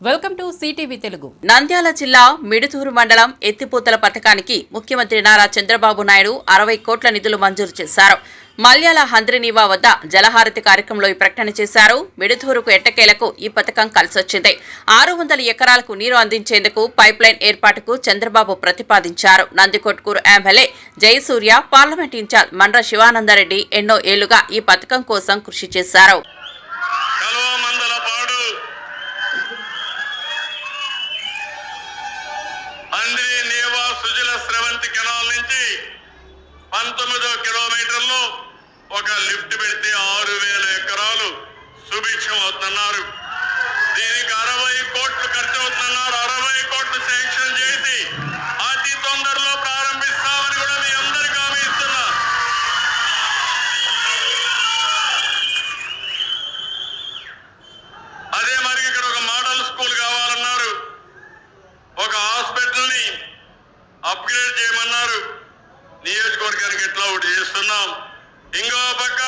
Welcome to CTV Telugu. Nandyal జిల్లా మిడుతూరు మండలం ఎత్తిపోతల పథకానికి ముఖ్యమంత్రి నారా చంద్రబాబు నాయుడు అరవై కోట్ల నిధులు మంజూరు చేశారు. మల్యాల హంద్రినీవా వద్ద జలహారతి కార్యక్రమంలో ఈ ప్రకటన చేశారు. మిడుతూరుకు ఎట్టకేలకు ఈ పథకం కలిసొచ్చింది. ఆరు వందల ఎకరాలకు నీరు అందించేందుకు పైప్ లైన్ ఏర్పాటుకు చంద్రబాబు ప్రతిపాదించారు. Nandikotkur MLA Jayasurya parliament incharge Mandra Sivananda Reddy ఎన్నో ఏళ్ళుగా ఈ పథకం కోసం కృషి చేశారు. పంతొమ్మిదో కిలోమీటర్లో ఒక లిఫ్ట్ పెడితే ఆరు వేల ఎకరాలు సుభిక్షం అవుతున్నారు. దీనికి అరవై కోట్లు ఖర్చు అవుతున్నారు. అరవై కోట్లు శాంక్షన్ చేసి అతి తొందరలో ప్రారంభిస్తామని కూడా మీ అందరికీ హామీ ఇస్తున్నా. అదే మరి ఇక్కడ ఒక మోడల్ స్కూల్ కావాలన్నారు. ఒక హాస్పిటల్ని అప్గ్రేడ్ చేయమన్నారు నియోజకవర్గానికి ఎట్లా ఒకటి చేస్తున్నాం? ఇంకో పక్క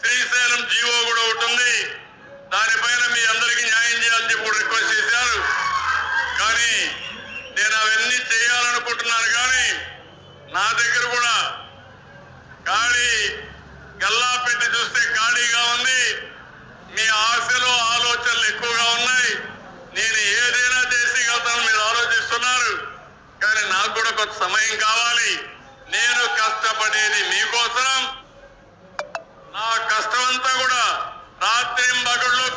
శ్రీశైలం జీవో కూడా ఒకటి ఉంది. దానిపైన మీ అందరికీ న్యాయం చేయాలని చెప్పి రిక్వెస్ట్ చేశారు. కానీ నేను అవన్నీ చేయాలనుకుంటున్నాను కానీ నా దగ్గర కూడా ఖాళీ గల్లా పెట్టి చూస్తే ఖాళీగా ఉంది. మీ ఆశలు ఆలోచనలు ఎక్కువగా ఉన్నాయి. నేను ఏదైనా చేసేయగలుగుతాను మీరు ఆలోచిస్తున్నారు. కానీ నాకు కూడా కొంత సమయం కావాలి. నేను కష్టపడేది మీకోసం నా కష్టమంతా కూడా రాత్రి కష్టపడతా